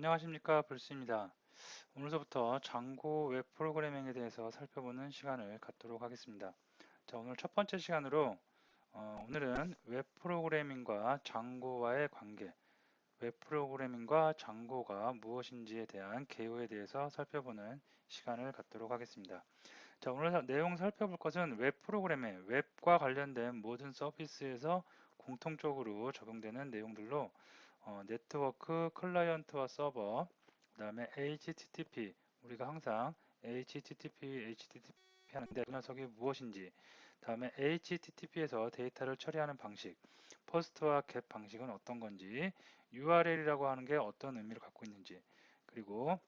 안녕하십니까 불스입니다. 오늘서부터 장고 웹 프로그래밍에 대해서 살펴보는 시간을 갖도록 하겠습니다. 자 오늘 첫 번째 시간으로 어, 오늘은 웹 프로그래밍과 장고와의 관계 웹 프로그래밍과 장고가 무엇인지에 대한 개요에 대해서 살펴보는 시간을 갖도록 하겠습니다. 자 오늘 사, 내용 살펴볼 것은 웹 프로그래밍, 웹과 관련된 모든 서비스에서 공통적으로 적용되는 내용들로 어, 네트워크, 클라이언트와 서버, 그 다음에 HTTP, 우리가 항상 HTTP, HTTP 하는데 그 녀석이 무엇인지, 다음에 HTTP에서 데이터를 처리하는 방식, 퍼스트와 겟 방식은 어떤 건지, URL이라고 하는 게 어떤 의미를 갖고 있는지, 그리고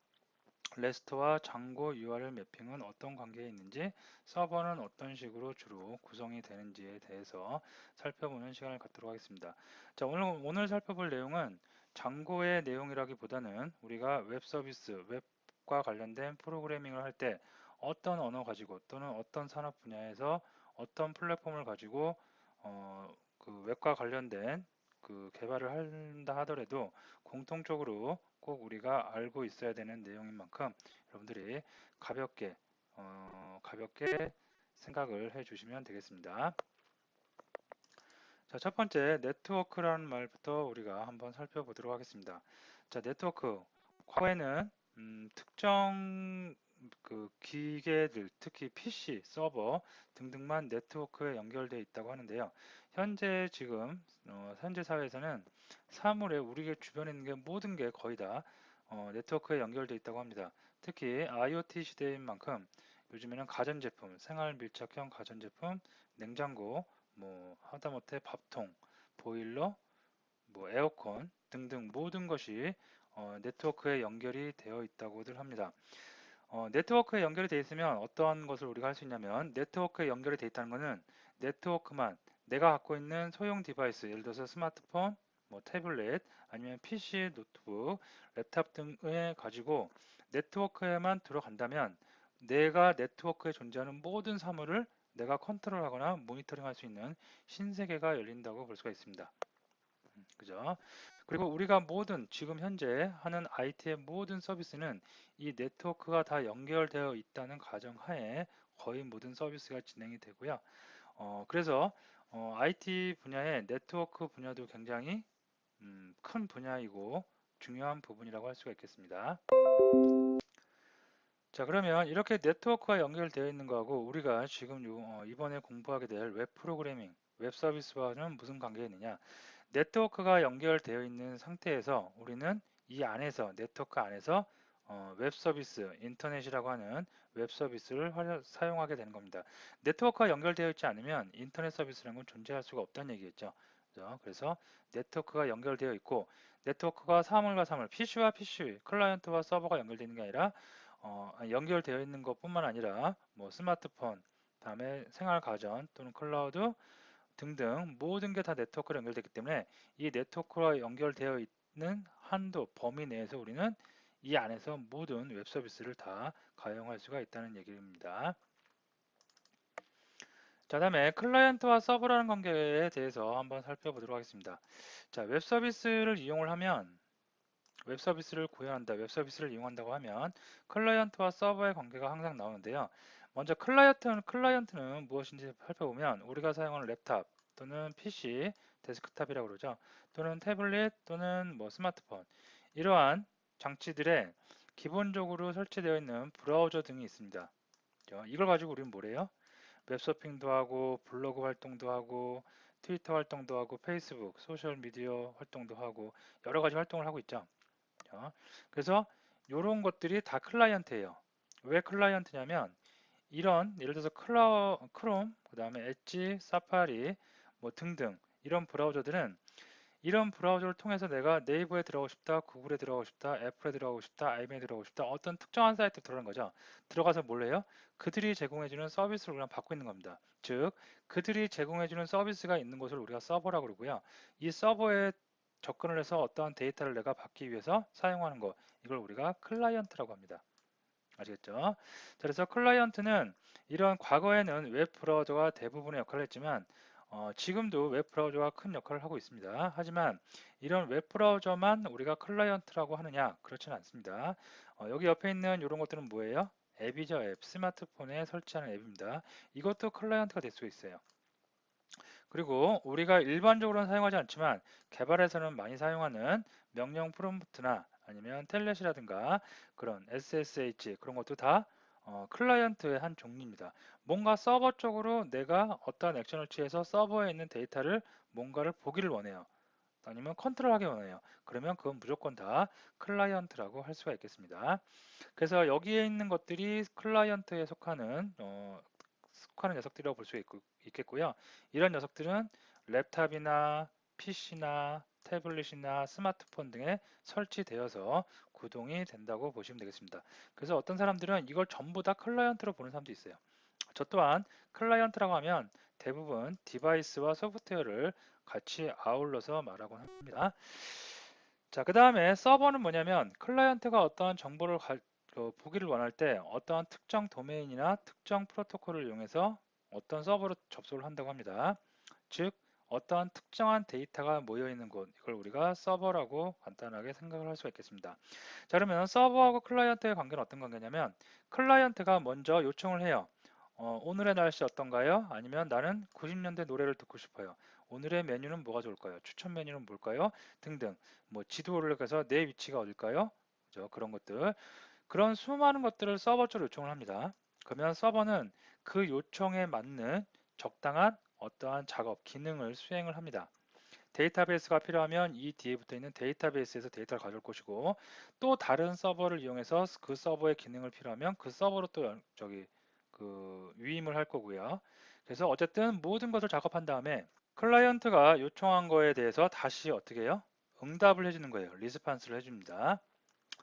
레스트와 장고 URL 매핑은 어떤 관계에 있는지 서버는 어떤 식으로 주로 구성이 되는지에 대해서 살펴보는 시간을 갖도록 하겠습니다. 자 오늘 오늘 살펴볼 내용은 장고의 내용이라기보다는 우리가 웹 서비스, 웹과 관련된 프로그래밍을 할 때 어떤 언어 가지고 또는 어떤 산업 분야에서 어떤 플랫폼을 가지고 어, 그 웹과 관련된 그 개발을 한다 하더라도 공통적으로 꼭 우리가 알고 있어야 되는 내용인 만큼 여러분들이 가볍게 어, 가볍게 생각을 해 주시면 되겠습니다. 자, 첫 번째 네트워크라는 말부터 우리가 한번 살펴보도록 하겠습니다. 자, 네트워크 과거에는 음, 특정 그 기계들, 특히 PC, 서버 등등만 네트워크에 연결되어 있다고 하는데요. 현재 지금 어, 현재 사회에서는 사물에 우리 주변에 있는 게 모든 게 거의 다 어, 네트워크에 연결되어 있다고 합니다. 특히 IoT 시대인 만큼 요즘에는 가전제품, 생활 밀착형 가전제품, 냉장고, 뭐 하다못해 밥통, 보일러, 뭐 에어컨 등등 모든 것이 어, 네트워크에 연결이 되어 있다고들 합니다. 어, 네트워크에 연결이 되어 있으면 어떠한 것을 우리가 할 수 있냐면 네트워크에 연결이 되어 있다는 것은 네트워크만 내가 갖고 있는 소형 디바이스 예를 들어서 스마트폰, 뭐 태블릿 아니면 PC, 노트북, 랩탑 등을 가지고 네트워크에만 들어간다면 내가 네트워크에 존재하는 모든 사물을 내가 컨트롤하거나 모니터링 할 수 있는 신세계가 열린다고 볼 수가 있습니다. 음, 그죠? 그리고 우리가 모든 지금 현재 하는 IT의 모든 서비스는 이 네트워크가 다 연결되어 있다는 가정하에 거의 모든 서비스가 진행이 되고요. 어, 그래서 어, IT 분야의 네트워크 분야도 굉장히 음, 큰 분야이고 중요한 부분이라고 할 수가 있겠습니다. 자 그러면 이렇게 네트워크가 연결되어 있는 거하고 우리가 지금 요, 어, 이번에 공부하게 될 웹 프로그래밍, 웹 서비스와는 무슨 관계가 있느냐 네트워크가 연결되어 있는 상태에서 우리는 이 안에서 네트워크 안에서 어, 웹 서비스, 인터넷이라고 하는 웹 서비스를 사용하게 되는 겁니다. 네트워크가 연결되어 있지 않으면 인터넷 서비스라는 건 존재할 수가 없다는 얘기겠죠. 그죠? 그래서 네트워크가 연결되어 있고 네트워크가 사물과 사물, PC와 PC, 클라이언트와 서버가 연결되어 있는 게 아니라 어, 연결되어 있는 것뿐만 아니라 뭐 스마트폰, 다음에 생활 가전 또는 클라우드 등등 모든 게 다 네트워크로 연결되기 때문에 이 네트워크와 연결되어 있는 한도 범위 내에서 우리는 이 안에서 모든 웹 서비스를 다 가용할 수가 있다는 얘기입니다. 자, 다음에 클라이언트와 서버라는 관계에 대해서 한번 살펴보도록 하겠습니다. 자, 웹 서비스를 이용을 하면 웹 서비스를 구현한다, 웹 서비스를 이용한다고 하면 클라이언트와 서버의 관계가 항상 나오는데요. 먼저 클라이언트는, 클라이언트는 무엇인지 살펴보면 우리가 사용하는 랩탑 또는 PC, 데스크탑이라고 그러죠. 또는 태블릿 또는 뭐 스마트폰 이러한 장치들에 기본적으로 설치되어 있는 브라우저 등이 있습니다. 이걸 가지고 우리는 뭐래요? 웹서핑도 하고 블로그 활동도 하고 트위터 활동도 하고 페이스북, 소셜미디어 활동도 하고 여러 가지 활동을 하고 있죠. 그래서 이런 것들이 다 클라이언트예요. 왜 클라이언트냐면 이런 예를 들어서 클라, 크롬, 그 다음에 엣지, 사파리 뭐 등등 이런 브라우저들은 이런 브라우저를 통해서 내가 네이버에 들어가고 싶다, 구글에 들어가고 싶다, 애플에 들어가고 싶다, 아이메에 들어가고 싶다 어떤 특정한 사이트에 들어가는 거죠. 들어가서 뭘 해요? 그들이 제공해주는 서비스를 그냥 받고 있는 겁니다. 즉 그들이 제공해주는 서비스가 있는 곳을 우리가 서버라고 그러고요. 이 서버에 접근을 해서 어떠한 데이터를 내가 받기 위해서 사용하는 거 이걸 우리가 클라이언트라고 합니다. 아시겠죠? 자, 그래서 클라이언트는 이런 과거에는 웹 브라우저가 대부분의 역할을 했지만 어, 지금도 웹 브라우저가 큰 역할을 하고 있습니다. 하지만 이런 웹 브라우저만 우리가 클라이언트라고 하느냐? 그렇지는 않습니다. 어, 여기 옆에 있는 이런 것들은 뭐예요? 앱이죠, 앱. 스마트폰에 설치하는 앱입니다. 이것도 클라이언트가 될 수 있어요. 그리고 우리가 일반적으로는 사용하지 않지만 개발에서는 많이 사용하는 명령 프롬프트나 아니면 텔넷이라든가 그런 SSH 그런 것도 다 어, 클라이언트의 한 종류입니다. 뭔가 서버 쪽으로 내가 어떠한 액션을 취해서 서버에 있는 데이터를 뭔가를 보기를 원해요. 아니면 컨트롤하기 원해요. 그러면 그건 무조건 다 클라이언트라고 할 수가 있겠습니다. 그래서 여기에 있는 것들이 클라이언트에 속하는 어, 속하는 녀석들이라고 볼 수 있겠고요. 이런 녀석들은 랩탑이나 PC나 태블릿이나 스마트폰 등에 설치되어서 구동이 된다고 보시면 되겠습니다. 그래서 어떤 사람들은 이걸 전부 다 클라이언트로 보는 사람도 있어요. 저 또한 클라이언트라고 하면 대부분 디바이스와 소프트웨어를 같이 아울러서 말하곤 합니다. 자, 그 다음에 서버는 뭐냐면 클라이언트가 어떠한 정보를 가, 어, 보기를 원할 때 어떠한 특정 도메인이나 특정 프로토콜을 이용해서 어떤 서버로 접속을 한다고 합니다. 즉, 어떠한 특정한 데이터가 모여 있는 곳 이걸 우리가 서버라고 간단하게 생각을 할 수가 있겠습니다. 자 그러면 서버하고 클라이언트의 관계는 어떤 관계냐면 클라이언트가 먼저 요청을 해요. 어, 오늘의 날씨 어떤가요? 아니면 나는 90년대 노래를 듣고 싶어요. 오늘의 메뉴는 뭐가 좋을까요? 추천 메뉴는 뭘까요? 등등 뭐 지도를 해서 내 위치가 어딜까요? 그죠? 그런 것들 그런 수많은 것들을 서버 쪽으로 요청을 합니다. 그러면 서버는 그 요청에 맞는 적당한 어떠한 작업, 기능을 수행을 합니다. 데이터베이스가 필요하면 이 뒤에 붙어 있는 데이터베이스에서 데이터를 가져올 것이고 또 다른 서버를 이용해서 그 서버의 기능을 필요하면 그 서버로 또 저기 그 위임을 할 거고요. 그래서 어쨌든 모든 것을 작업한 다음에 클라이언트가 요청한 거에 대해서 다시 어떻게 해요? 응답을 해주는 거예요. 리스판스를 해줍니다.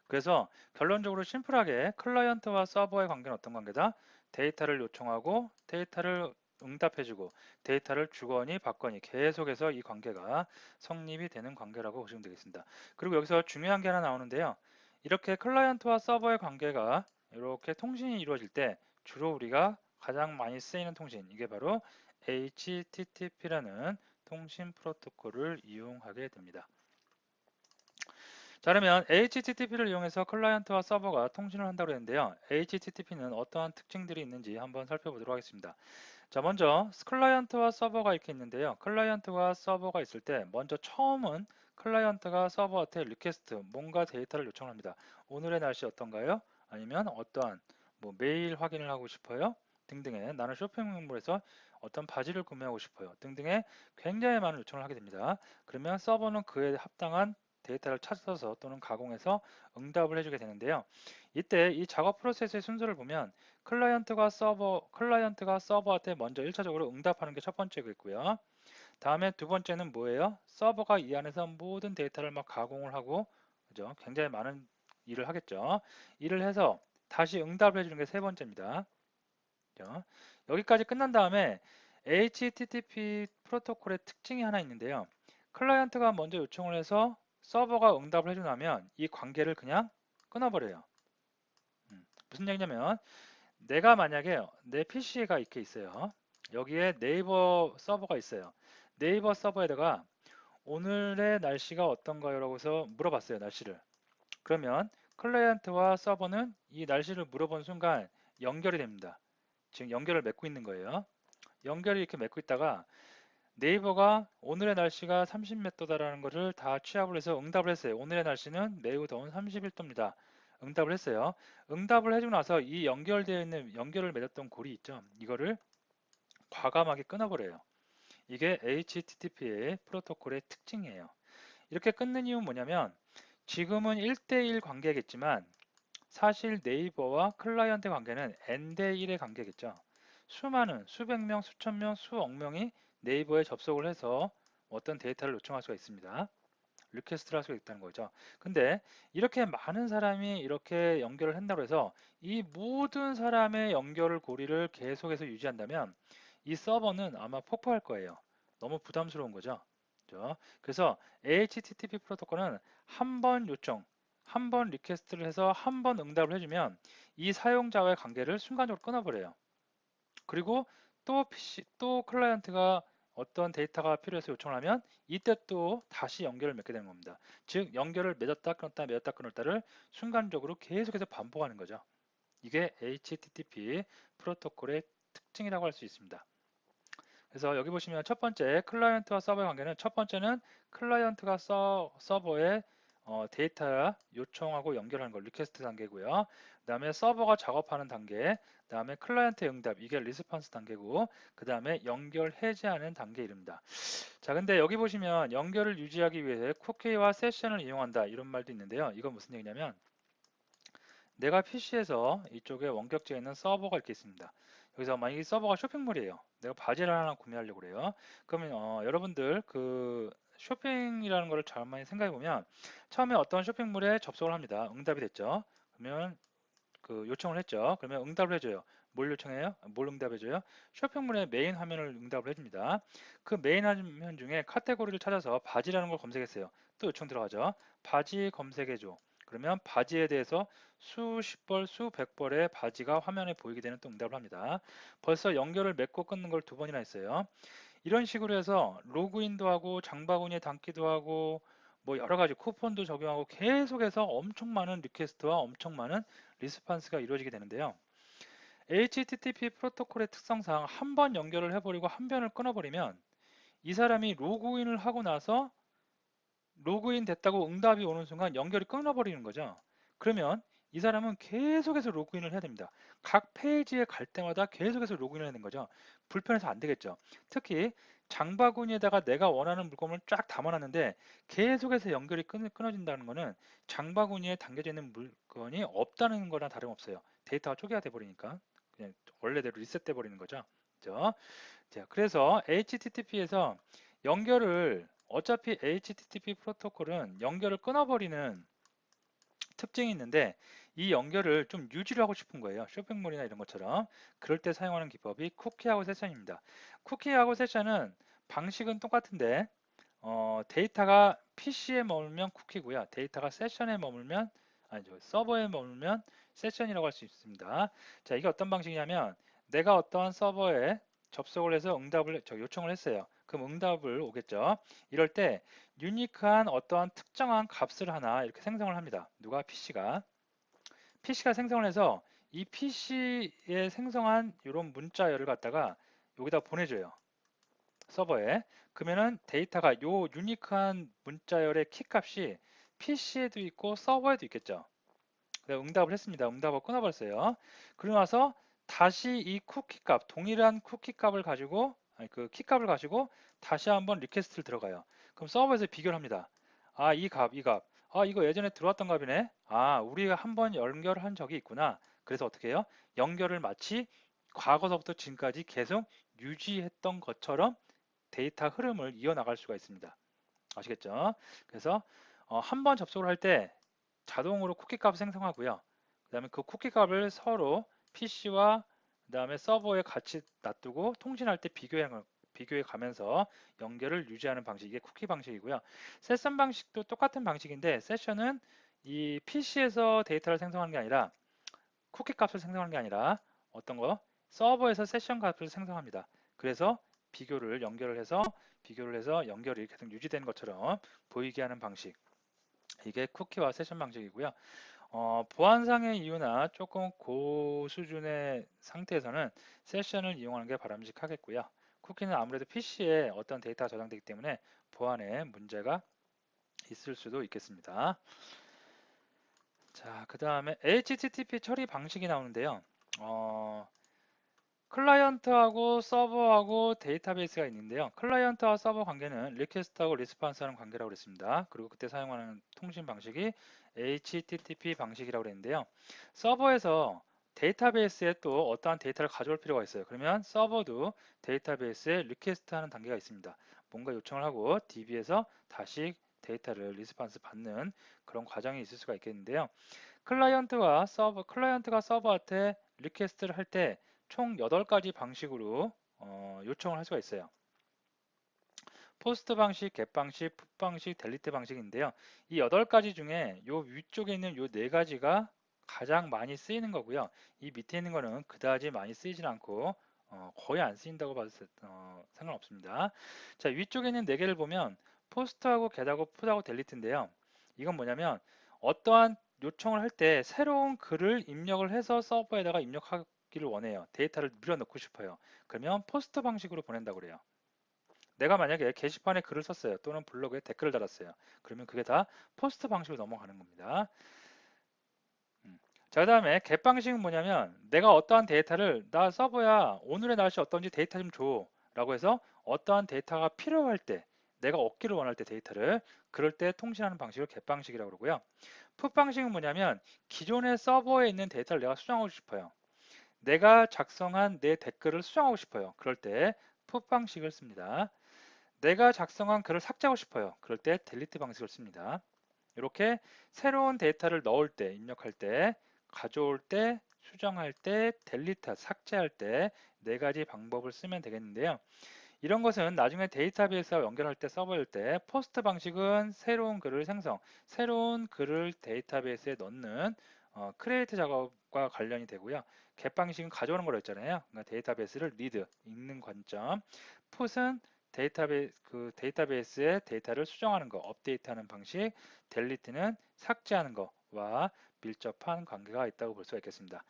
그래서 결론적으로 심플하게 클라이언트와 서버의 관계는 어떤 관계다? 데이터를 요청하고 데이터를 응답해주고 데이터를 주거니 받거니 계속해서 이 관계가 성립이 되는 관계라고 보시면 되겠습니다. 그리고 여기서 중요한 게 하나 나오는데요. 이렇게 클라이언트와 서버의 관계가 이렇게 통신이 이루어질 때 주로 우리가 가장 많이 쓰이는 통신 이게 바로 HTTP라는 통신 프로토콜을 이용하게 됩니다. 자 그러면 HTTP를 이용해서 클라이언트와 서버가 통신을 한다고 했는데요. HTTP는 어떠한 특징들이 있는지 한번 살펴보도록 하겠습니다. 자 먼저 클라이언트와 서버가 이렇게 있는데요. 클라이언트와 서버가 있을 때 먼저 처음은 클라이언트가 서버한테 리퀘스트 뭔가 데이터를 요청합니다. 오늘의 날씨 어떤가요? 아니면 어떠한 뭐 메일 확인을 하고 싶어요? 등등의 나는 쇼핑몰에서 어떤 바지를 구매하고 싶어요 등등의 굉장히 많은 요청을 하게 됩니다. 그러면 서버는 그에 합당한 데이터를 찾아서 또는 가공해서 응답을 해주게 되는데요. 이때 이 작업 프로세스의 순서를 보면 클라이언트가 서버, 클라이언트가 서버한테 먼저 1차적으로 응답하는 게 첫 번째겠고요. 다음에 두 번째는 뭐예요? 서버가 이 안에서 모든 데이터를 막 가공을 하고 그죠? 굉장히 많은 일을 하겠죠. 일을 해서 다시 응답을 해주는 게 세 번째입니다. 그죠? 여기까지 끝난 다음에 HTTP 프로토콜의 특징이 하나 있는데요. 클라이언트가 먼저 요청을 해서 서버가 응답을 해주면 이 관계를 그냥 끊어버려요. 음, 무슨 얘기냐면 내가 만약에 내 PC가 이렇게 있어요. 여기에 네이버 서버가 있어요. 네이버 서버에다가 오늘의 날씨가 어떤가요? 라고 해서 물어봤어요. 날씨를. 그러면 클라이언트와 서버는 이 날씨를 물어본 순간 연결이 됩니다. 지금 연결을 맺고 있는 거예요. 연결이 이렇게 맺고 있다가 네이버가 오늘의 날씨가 30몇 도다라는 것을 다 취합을 해서 응답을 했어요. 오늘의 날씨는 매우 더운 31도입니다. 응답을 했어요. 응답을 해주고 나서 이 연결되어 있는 연결을 맺었던 고리 있죠. 이거를 과감하게 끊어버려요. 이게 HTTP의 프로토콜의 특징이에요. 이렇게 끊는 이유는 뭐냐면 지금은 1대1 관계겠지만 사실 네이버와 클라이언트 관계는 N대1의 관계겠죠. 수많은 수백 명, 수천 명, 수억 명이 네이버에 접속을 해서 어떤 데이터를 요청할 수가 있습니다. 리퀘스트를 할 수가 있다는 거죠. 근데 이렇게 많은 사람이 이렇게 연결을 한다고 해서 이 모든 사람의 연결을 고리를 계속해서 유지한다면 이 서버는 아마 폭파할 거예요. 너무 부담스러운 거죠. 그래서 HTTP 프로토콜은 한 번 요청, 한 번 리퀘스트를 해서 한 번 응답을 해주면 이 사용자와의 관계를 순간적으로 끊어버려요. 그리고 또 PC, 또 클라이언트가 어떤 데이터가 필요해서 요청을 하면 이때 또 다시 연결을 맺게 되는 겁니다. 즉 연결을 맺었다 끊었다 맺었다 끊었다를 순간적으로 계속해서 반복하는 거죠. 이게 HTTP 프로토콜의 특징이라고 할 수 있습니다. 그래서 여기 보시면 첫 번째 클라이언트와 서버의 관계는 첫 번째는 클라이언트가 서, 서버에 어, 데이터 요청하고 연결하는 거 리퀘스트 단계고요. 그 다음에 서버가 작업하는 단계, 그 다음에 클라이언트의 응답, 이게 리스폰스 단계고, 그 다음에 연결 해제하는 단계 이름입니다. 자, 근데 여기 보시면 연결을 유지하기 위해 쿠키와 세션을 이용한다 이런 말도 있는데요. 이건 무슨 얘기냐면 내가 PC에서 이쪽에 원격지에 있는 서버가 이렇게 있습니다. 여기서 만약에 서버가 쇼핑몰이에요. 내가 바지를 하나 구매하려고 그래요. 그러면 어, 여러분들 그 쇼핑이라는 거를 잘 많이 생각해 보면 처음에 어떤 쇼핑몰에 접속을 합니다. 응답이 됐죠. 그러면 그 요청을 했죠. 그러면 응답을 해줘요. 뭘 요청해요? 뭘 응답해줘요? 쇼핑몰의 메인 화면을 응답을 해줍니다. 그 메인 화면 중에 카테고리를 찾아서 바지라는 걸 검색했어요. 또 요청 들어가죠. 바지 검색해줘. 그러면 바지에 대해서 수십 벌, 수백 벌의 바지가 화면에 보이게 되는 또 응답을 합니다. 벌써 연결을 맺고 끊는 걸 두 번이나 했어요. 이런 식으로 해서 로그인도 하고 장바구니에 담기도 하고 뭐 여러 가지 쿠폰도 적용하고 계속해서 엄청 많은 리퀘스트와 엄청 많은 리스판스가 이루어지게 되는데요. HTTP 프로토콜의 특성상 한 번 연결을 해버리고 한 번을 끊어버리면 이 사람이 로그인을 하고 나서 로그인 됐다고 응답이 오는 순간 연결이 끊어버리는 거죠. 그러면 이 사람은 계속해서 로그인을 해야 됩니다. 각 페이지에 갈 때마다 계속해서 로그인을 되는 거죠. 불편해서 안 되겠죠. 특히 장바구니에다가 내가 원하는 물건을 쫙 담아놨는데 계속해서 연결이 끊, 어진다는 것은 장바구니에 담겨져 있는 물건이 없다는 거랑 다름없어요. 데이터가 초기화돼 버리니까 그냥 원래대로 리셋돼 버리는 거죠. 그죠? 자, 그래서 HTTP에서 연결을 어차피 HTTP 프로토콜은 연결을 끊어버리는 특징이 있는데 이 연결을 좀 유지를 하고 싶은 거예요. 쇼핑몰이나 이런 것처럼. 그럴 때 사용하는 기법이 쿠키하고 세션입니다. 쿠키하고 세션은 방식은 똑같은데 어, 데이터가 PC에 머물면 쿠키고요. 데이터가 세션에 머물면 아니죠. 서버에 머물면 세션이라고 할 수 있습니다. 자, 이게 어떤 방식이냐면 내가 어떠한 서버에 접속을 해서 응답을 저 요청을 했어요. 그럼 응답을 오겠죠. 이럴 때 유니크한 어떠한 특정한 값을 하나 이렇게 생성을 합니다. 누가 PC가 PC가 생성을 해서 이 PC에 생성한 이런 문자열을 갖다가 여기다 보내줘요. 서버에. 그러면은 데이터가 요 유니크한 문자열의 키값이 PC에도 있고 서버에도 있겠죠. 응답을 했습니다. 응답을 끊어버렸어요. 그러고 나서 다시 이 쿠키 값, 동일한 쿠키 값을 가지고 아니 그 키값을 가지고 다시 한번 리퀘스트를 들어가요. 그럼 서버에서 비교를 합니다. 아, 이 값, 이 값. 아, 이거 예전에 들어왔던 값이네. 아, 우리가 한 번 연결한 적이 있구나. 그래서 어떻게 해요? 연결을 마치 과거서부터 지금까지 계속 유지했던 것처럼 데이터 흐름을 이어나갈 수가 있습니다. 아시겠죠? 그래서 어, 한 번 접속을 할 때 자동으로 쿠키 값을 생성하고요. 그 다음에 그 쿠키 값을 서로 PC와 그 다음에 서버에 같이 놔두고 통신할 때 비교해, 비교해 가면서 연결을 유지하는 방식이 쿠키 방식이고요. 세션 방식도 똑같은 방식인데 세션은 이 PC에서 데이터를 생성하는 게 아니라 쿠키 값을 생성하는 게 아니라 어떤 거? 서버에서 세션 값을 생성합니다. 그래서 비교를 연결을 해서 비교를 해서 연결이 계속 유지되는 것처럼 보이게 하는 방식. 이게 쿠키와 세션 방식이고요. 어, 보안상의 이유나 조금 고수준의 상태에서는 세션을 이용하는 게 바람직하겠고요. 쿠키는 아무래도 PC에 어떤 데이터가 저장되기 때문에 보안에 문제가 있을 수도 있겠습니다. 자, 그 다음에 HTTP 처리 방식이 나오는데요. 어, 클라이언트하고 서버하고 데이터베이스가 있는데요. 클라이언트와 서버 관계는 리퀘스트하고 리스판스하는 관계라고 그랬습니다. 그리고 그때 사용하는 통신 방식이 HTTP 방식이라고 그랬는데요. 서버에서 데이터베이스에 또 어떠한 데이터를 가져올 필요가 있어요. 그러면 서버도 데이터베이스에 리퀘스트 하는 단계가 있습니다. 뭔가 요청을 하고 DB에서 다시 데이터를 리스판스 받는 그런 과정이 있을 수가 있겠는데요. 클라이언트와 서버, 클라이언트가 서버한테 리퀘스트를 할 때 총 8가지 방식으로 어, 요청을 할 수가 있어요. 포스트 방식, 겟 방식, 풋 방식, 델리트 방식인데요. 이 8가지 중에 요 위쪽에 있는 요 4가지가 가장 많이 쓰이는 거고요. 이 밑에 있는 거는 그다지 많이 쓰이진 않고 어, 거의 안 쓰인다고 봐도 어, 상관없습니다. 자 위쪽에 있는 네 개를 보면 포스트하고 get하고 put하고 delete인데요. 이건 뭐냐면 어떠한 요청을 할 때 새로운 글을 입력을 해서 서버에다가 입력하기를 원해요. 데이터를 밀어넣고 싶어요. 그러면 포스트 방식으로 보낸다고 그래요. 내가 만약에 게시판에 글을 썼어요. 또는 블로그에 댓글을 달았어요. 그러면 그게 다 포스트 방식으로 넘어가는 겁니다. 음. 자, 그 다음에 get 방식은 뭐냐면 내가 어떠한 데이터를 나 서버야 오늘의 날씨 어떤지 데이터 좀 줘. 라고 해서 어떠한 데이터가 필요할 때 내가 얻기를 원할 때 데이터를 그럴 때 통신하는 방식을 get 방식이라고 그러고요. put 방식은 뭐냐면 기존의 서버에 있는 데이터를 내가 수정하고 싶어요. 내가 작성한 내 댓글을 수정하고 싶어요. 그럴 때 put 방식을 씁니다. 내가 작성한 글을 삭제하고 싶어요. 그럴 때 델리트 방식을 씁니다. 이렇게 새로운 데이터를 넣을 때, 입력할 때, 가져올 때, 수정할 때, 델리트, 삭제할 때 네 가지 방법을 쓰면 되겠는데요. 이런 것은 나중에 데이터베이스와 연결할 때 써볼 때 포스트 방식은 새로운 글을 생성, 새로운 글을 데이터베이스에 넣는 어, 크리에이트 작업과 관련이 되고요. get 방식은 가져오는 거로 했잖아요. 그러니까 데이터베이스를 리드, 읽는 관점. put은 데이터베이스, 그 데이터베이스의 데이터를 수정하는 거, 업데이트하는 방식, 델리트는 삭제하는 거와 밀접한 관계가 있다고 볼 수가 있겠습니다.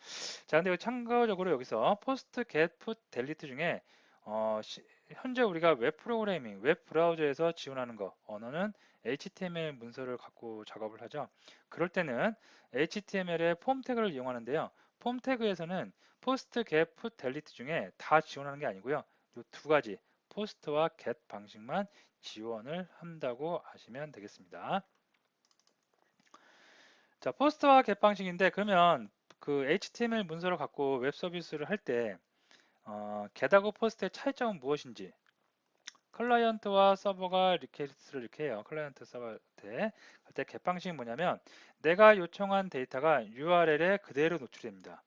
자, 근데 참고적으로 여기서 포스트, get, put, 델리트 중에 어, 시, 현재 우리가 웹 프로그래밍, 웹 브라우저에서 지원하는 거, 언어는 HTML 문서를 갖고 작업을 하죠. 그럴 때는 HTML의 폼 태그를 이용하는데요. 폼 태그에서는 포스트, get, put, 델리트 중에 다 지원하는 게 아니고요. 이 두 가지 포스트와 get 방식만 지원을 한다고 아시면 되겠습니다. 자, 포스트와 get 방식인데 그러면 그 HTML 문서를 갖고 웹 서비스를 할때 어, get하고 post의 차이점은 무엇인지 클라이언트와 서버가 리퀘스트를 이렇게 해요. 클라이언트 서버 때 그때 get 방식이 뭐냐면 내가 요청한 데이터가 URL에 그대로 노출됩니다.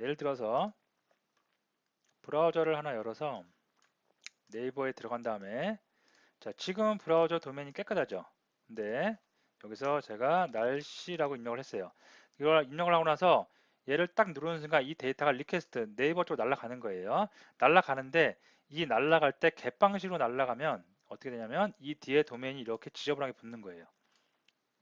예를 들어서 브라우저를 하나 열어서 네이버에 들어간 다음에 자 지금 브라우저 도면이 깨끗하죠? 근데 여기서 제가 날씨라고 입력을 했어요. 이걸 입력을 하고 나서 얘를 딱 누르는 순간 이 데이터가 리퀘스트 네이버 쪽으로 날아가는 거예요. 날아가는데 이 날아갈 때 갯방식으로 날아가면 어떻게 되냐면 이 뒤에 도면이 이렇게 지저분하게 붙는 거예요.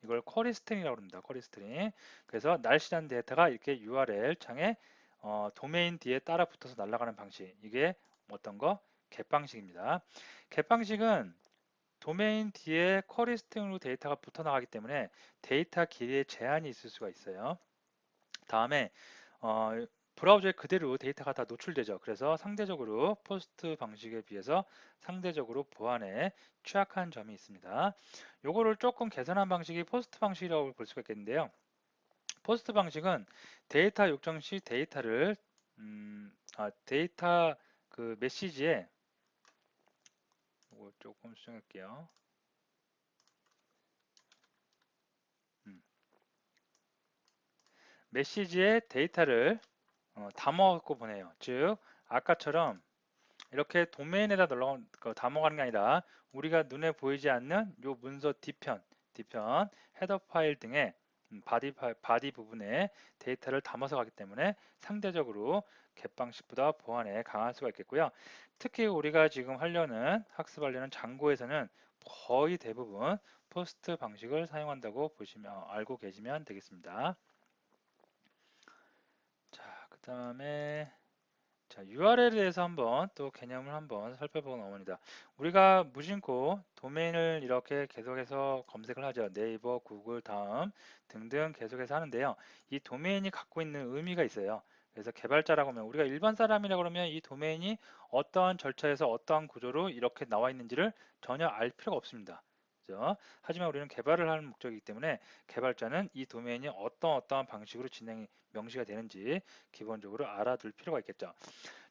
이걸 쿼리 스트링이라고 합니다 쿼리 스트링. 그래서 날씨라는 데이터가 이렇게 URL 창에 어, 도메인 뒤에 따라 붙어서 날아가는 방식. 이게 어떤 거 get 방식입니다. get 방식은 도메인 뒤에 쿼리 스트링으로 데이터가 붙어 나가기 때문에 데이터 길이에 제한이 있을 수가 있어요. 다음에 어, 브라우저에 그대로 데이터가 다 노출되죠. 그래서 상대적으로 포스트 방식에 비해서 상대적으로 보안에 취약한 점이 있습니다. 요거를 조금 개선한 방식이 포스트 방식이라고 볼 수가 있겠는데요. 포스트 방식은 데이터 요청 시 데이터를 음, 아, 데이터 그 메시지에 이거 조금 수정할게요. 음. 메시지에 데이터를 어, 담아갖고 보내요. 즉 아까처럼 이렇게 도메인에다 넣어 담아가는 게 아니라 우리가 눈에 보이지 않는 요 문서 뒤편, 뒤편 헤더 파일 음, 바디, 바디 부분에 데이터를 담아서 가기 때문에 상대적으로 갯방식보다 보안에 강할 수가 있겠고요. 특히 우리가 지금 하려는 학습하려는 장고에서는 거의 대부분 포스트 방식을 사용한다고 보시면 알고 계시면 되겠습니다. 자, 그 다음에 자, URL에 대해서 한번 또 개념을 한번 살펴보는 어머니다. 우리가 무심코 도메인을 이렇게 계속해서 검색을 하죠. 네이버, 구글, 다음 등등 계속해서 하는데요. 이 도메인이 갖고 있는 의미가 있어요. 그래서 개발자라고 하면 우리가 일반 사람이라고 하면 이 도메인이 어떠한 절차에서 어떠한 구조로 이렇게 나와 있는지를 전혀 알 필요가 없습니다. 그죠? 하지만 우리는 개발을 하는 목적이기 때문에 개발자는 이 도메인이 어떤 어떠한 방식으로 진행이 명시가 되는지 기본적으로 알아둘 필요가 있겠죠.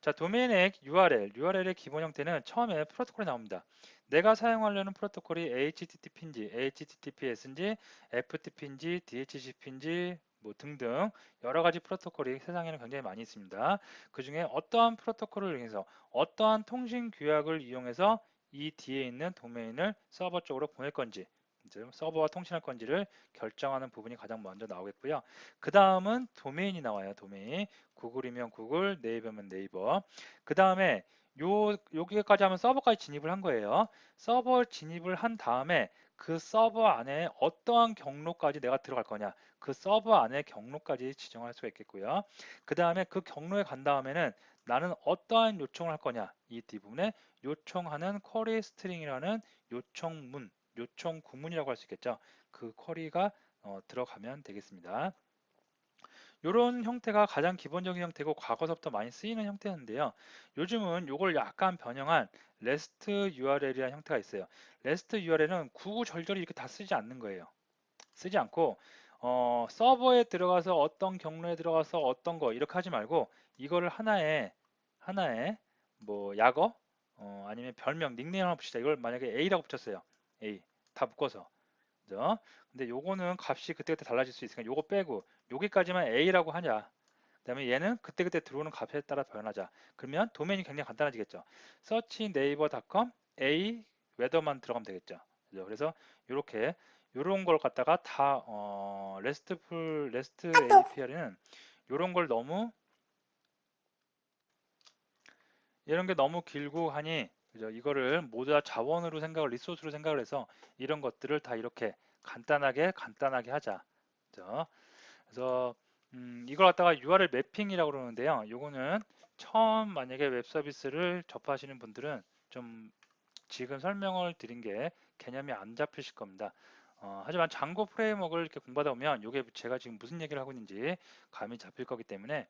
자, 도메인의 URL, URL의 기본 형태는 처음에 프로토콜이 나옵니다. 내가 사용하려는 프로토콜이 HTTP인지, HTTPS인지, FTP인지, DHCP인지, 뭐 등등 여러 가지 프로토콜이 세상에는 굉장히 많이 있습니다. 그 중에 어떠한 프로토콜을 이용해서 어떠한 통신 규약을 이용해서 이 뒤에 있는 도메인을 서버 쪽으로 보낼 건지 이제 서버와 통신할 건지를 결정하는 부분이 가장 먼저 나오겠고요. 그 다음은 도메인이 나와요. 도메인. 구글이면 구글, 네이버면 네이버. 그 다음에 요 여기까지 하면 서버까지 진입을 한 거예요. 서버 진입을 한 다음에 그 서버 안에 어떠한 경로까지 내가 들어갈 거냐. 그 서버 안에 경로까지 지정할 수가 있겠고요. 그 다음에 그 경로에 간 다음에는 나는 어떠한 요청을 할 거냐. 이 뒷부분에 요청하는 쿼리 스트링이라는 요청문, 요청 구문이라고 할 수 있겠죠. 그 쿼리가 어, 들어가면 되겠습니다. 이런 형태가 가장 기본적인 형태고 과거서부터 많이 쓰이는 형태였는데요. 요즘은 이걸 약간 변형한 REST URL이라는 형태가 있어요. REST URL은 구구절절히 이렇게 다 쓰지 않는 거예요. 쓰지 않고 어, 서버에 들어가서 어떤 경로에 들어가서 어떤 거 이렇게 하지 말고 이거를 하나의 하나의 뭐 약어 어, 아니면 별명 닉네임 하나 붙이자. 이걸 만약에 A라고 붙였어요. A 다 묶어서 그죠? 근데 요거는 값이 그때그때 달라질 수 있으니까 요거 빼고 여기까지만 A라고 하자. 그 다음에 얘는 그때그때 들어오는 값에 따라 변하자. 그러면 도메인이 굉장히 간단해지겠죠. search naver.com A 웨더만 들어가면 되겠죠. 그래서 이렇게 이런 걸 갖다가 다 어, RESTful REST API는 이런 걸 너무 이런 게 너무 길고 하니 그죠? 이거를 모두 다 자원으로 생각을 리소스로 생각을 해서 이런 것들을 다 이렇게 간단하게 간단하게 하자. 그죠? 그래서 음, 이걸 갖다가 URL 매핑이라고 그러는데요. 요거는 처음 만약에 웹 서비스를 접하시는 분들은 좀 지금 설명을 드린 게 개념이 안 잡히실 겁니다. 어, 하지만 장고 프레임워크를 이렇게 공부하다 보면 이게 제가 지금 무슨 얘기를 하고 있는지 감이 잡힐 거기 때문에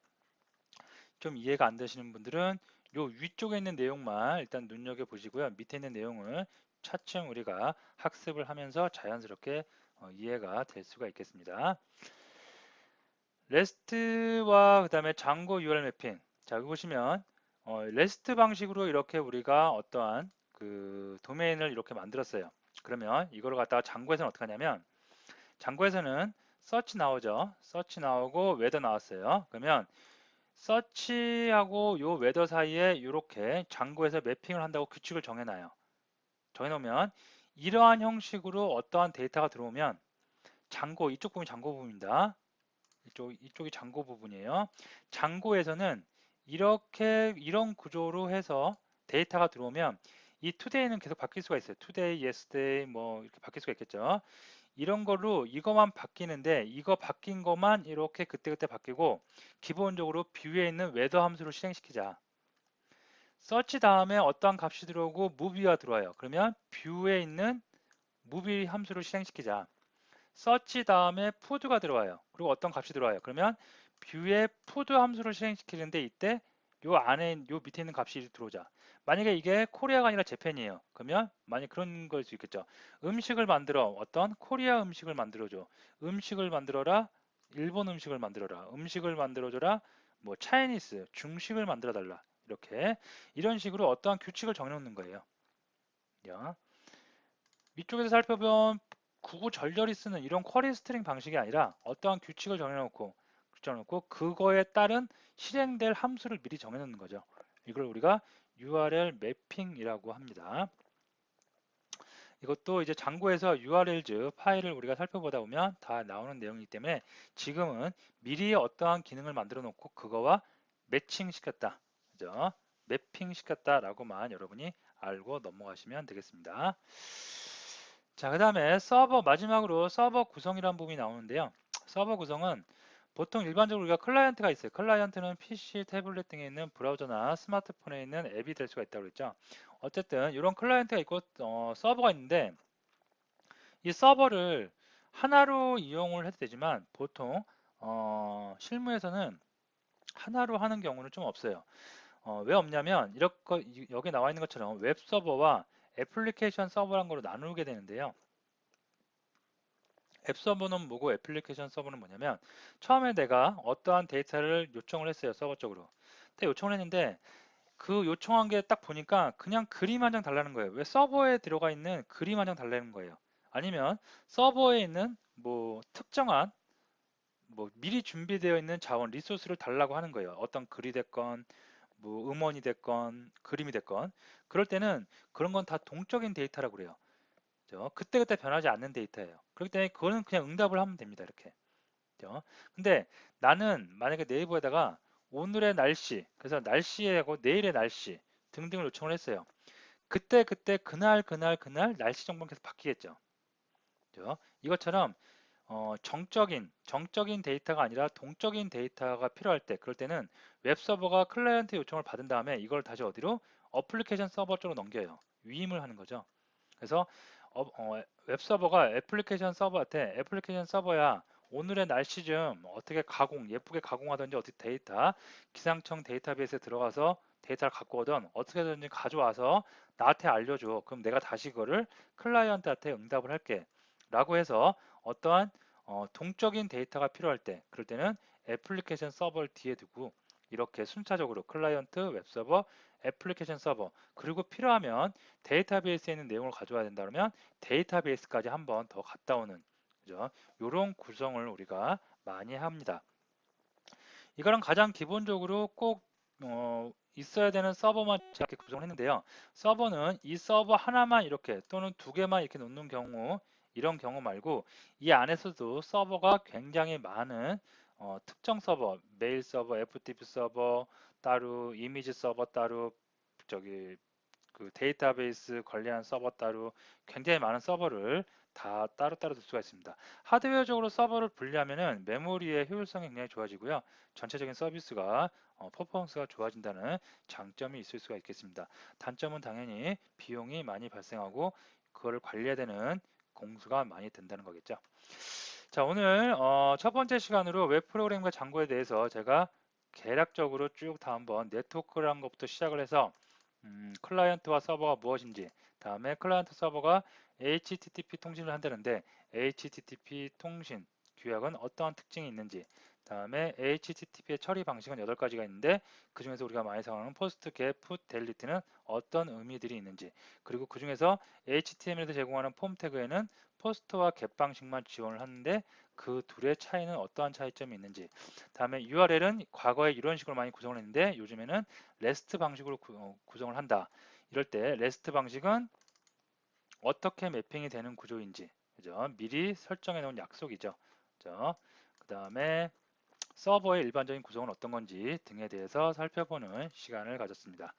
좀 이해가 안 되시는 분들은 요 위쪽에 있는 내용만 일단 눈여겨 보시고요. 밑에 있는 내용을 차츰 우리가 학습을 하면서 자연스럽게 어, 이해가 될 수가 있겠습니다. 레스트와 그 다음에 장고 URL 매핑. 자, 여기 보시면 어, 레스트 방식으로 이렇게 우리가 어떠한 그 도메인을 이렇게 만들었어요. 그러면 이거를 갖다가 장고에서는 어떻게 하냐면 장고에서는 서치 나오죠. 서치 나오고 웨더 나왔어요. 그러면 서치하고 요 웨더 사이에 이렇게 장고에서 매핑을 한다고 규칙을 정해놔요. 정해놓으면 이러한 형식으로 어떠한 데이터가 들어오면 장고 이쪽 부분이 장고 부분입니다. 이쪽 이쪽이 장고 부분이에요. 장고에서는 이렇게 이런 구조로 해서 데이터가 들어오면 이 today는 계속 바뀔 수가 있어요. today, yesterday 뭐 이렇게 바뀔 수가 있겠죠. 이런 걸로 이거만 바뀌는데 이거 바뀐 것만 이렇게 그때그때 바뀌고 기본적으로 뷰에 있는 웨더 함수를 실행시키자. 서치 다음에 어떠한 값이 들어오고 무비가 들어와요. 그러면 뷰에 있는 무비 함수를 실행시키자. 서치 다음에 푸드가 들어와요. 그리고 어떤 값이 들어와요. 그러면 뷰에 푸드 함수를 실행시키는데 이때 요 안에 요 밑에 있는 값이 들어오자. 만약에 이게 코리아가 아니라 재팬이에요. 그러면 만약 그런 걸 수 있겠죠. 음식을 만들어 어떤 코리아 음식을 만들어줘. 음식을 만들어라. 일본 음식을 만들어라. 음식을 만들어줘라. 뭐 차이니스 중식을 만들어 달라. 이렇게 이런 식으로 어떠한 규칙을 정해놓는 거예요. 야. 위쪽에서 살펴본 구구 절절히 쓰는 이런 쿼리 스트링 방식이 아니라 어떠한 규칙을 정해놓고 정해놓고 그거에 따른 실행될 함수를 미리 정해놓는 거죠. 이걸 우리가 URL 매핑이라고 합니다. 이것도 이제 장고에서 URL즈 파일을 우리가 살펴보다 보면 다 나오는 내용이기 때문에 지금은 미리 어떠한 기능을 만들어 놓고 그거와 매칭 시켰다. 그죠? 매핑 시켰다라고만 여러분이 알고 넘어가시면 되겠습니다. 자, 그 다음에 서버 마지막으로 서버 구성이라는 부분이 나오는데요. 서버 구성은 보통 일반적으로 우리가 클라이언트가 있어요. 클라이언트는 PC, 태블릿 등에 있는 브라우저나 스마트폰에 있는 앱이 될 수가 있다고 그랬죠. 어쨌든 이런 클라이언트가 있고 어, 서버가 있는데 이 서버를 하나로 이용을 해도 되지만 보통 어, 실무에서는 하나로 하는 경우는 좀 없어요. 어, 왜 없냐면 이렇게 여기 나와 있는 것처럼 웹 서버와 애플리케이션 서버란 걸로 나누게 되는데요. 앱 서버는 뭐고 애플리케이션 서버는 뭐냐면 처음에 내가 어떠한 데이터를 요청을 했어요 서버 쪽으로. 근데 요청을 했는데 그 요청한 게 딱 보니까 그냥 그림 한 장 달라는 거예요. 왜 서버에 들어가 있는 그림 한 장 달라는 거예요? 아니면 서버에 있는 뭐 특정한 뭐 미리 준비되어 있는 자원 리소스를 달라고 하는 거예요. 어떤 글이 됐건 뭐 음원이 됐건 그림이 됐건. 그럴 때는 그런 건 다 동적인 데이터라고 그래요 그죠? 그때그때 변하지 않는 데이터예요. 그렇기 때문에 그거는 그냥 응답을 하면 됩니다. 이렇게. 그죠? 근데 나는 만약에 네이버에다가 오늘의 날씨, 그래서 날씨하고 내일의 날씨 등등을 요청을 했어요. 그때 그때 그날 그날 그날 날씨 정보는 계속 바뀌겠죠. 그죠? 이것처럼 어, 정적인 정적인 데이터가 아니라 동적인 데이터가 필요할 때 그럴 때는 웹 서버가 클라이언트 요청을 받은 다음에 이걸 다시 어디로 어플리케이션 서버 쪽으로 넘겨요. 위임을 하는 거죠. 그래서 어, 어, 웹 서버가 애플리케이션 서버한테 애플리케이션 서버야 오늘의 날씨 좀 어떻게 가공 예쁘게 가공하든지 어떻게 데이터 기상청 데이터베이스에 들어가서 데이터를 갖고 오든 어떻게든지 가져와서 나한테 알려줘. 그럼 내가 다시 그거를 클라이언트한테 응답을 할게. 라고 해서 어떠한 어, 동적인 데이터가 필요할 때 그럴 때는 애플리케이션 서버를 뒤에 두고 이렇게 순차적으로 클라이언트, 웹서버, 애플리케이션 서버 그리고 필요하면 데이터베이스에 있는 내용을 가져와야 된다 그러면 데이터베이스까지 한번 더 갔다 오는 그죠? 이런 구성을 우리가 많이 합니다. 이거랑 가장 기본적으로 꼭 어, 있어야 되는 서버만 이렇게 구성을 했는데요. 서버는 이 서버 하나만 이렇게 또는 두 개만 이렇게 놓는 경우 이런 경우 말고 이 안에서도 서버가 굉장히 많은 어, 특정 서버, 메일 서버, FTP 서버 따로, 이미지 서버 따로, 저기 그 데이터베이스 관리한 서버 따로 굉장히 많은 서버를 다 따로따로 둘 수가 있습니다. 하드웨어적으로 서버를 분리하면은 메모리의 효율성이 굉장히 좋아지고요. 전체적인 서비스가 어, 퍼포먼스가 좋아진다는 장점이 있을 수가 있겠습니다. 단점은 당연히 비용이 많이 발생하고 그거를 관리해야 되는 공수가 많이 된다는 거겠죠. 자 오늘 어, 첫 번째 시간으로 웹 프로그램과 장고에 대해서 제가 개략적으로 쭉 다 한번 네트워크라는 것부터 시작을 해서 음, 클라이언트와 서버가 무엇인지 다음에 클라이언트 서버가 HTTP 통신을 한다는데 HTTP 통신 규약은 어떠한 특징이 있는지 다음에 HTTP의 처리 방식은 8가지가 있는데 그 중에서 우리가 많이 사용하는 포스트, 겟, 풋, 델리트는 어떤 의미들이 있는지 그리고 그 중에서 HTML에서 제공하는 폼 태그에는 포스트와 겟 방식만 지원을 하는데 그 둘의 차이는 어떠한 차이점이 있는지 다음에 URL은 과거에 이런 식으로 많이 구성을 했는데 요즘에는 REST 방식으로 구, 어, 구성을 한다 이럴 때 REST 방식은 어떻게 매핑이 되는 구조인지 그죠? 미리 설정해 놓은 약속이죠 그죠? 그 다음에 서버의 일반적인 구성은 어떤 건지 등에 대해서 살펴보는 시간을 가졌습니다.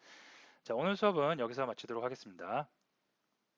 자, 오늘 수업은 여기서 마치도록 하겠습니다.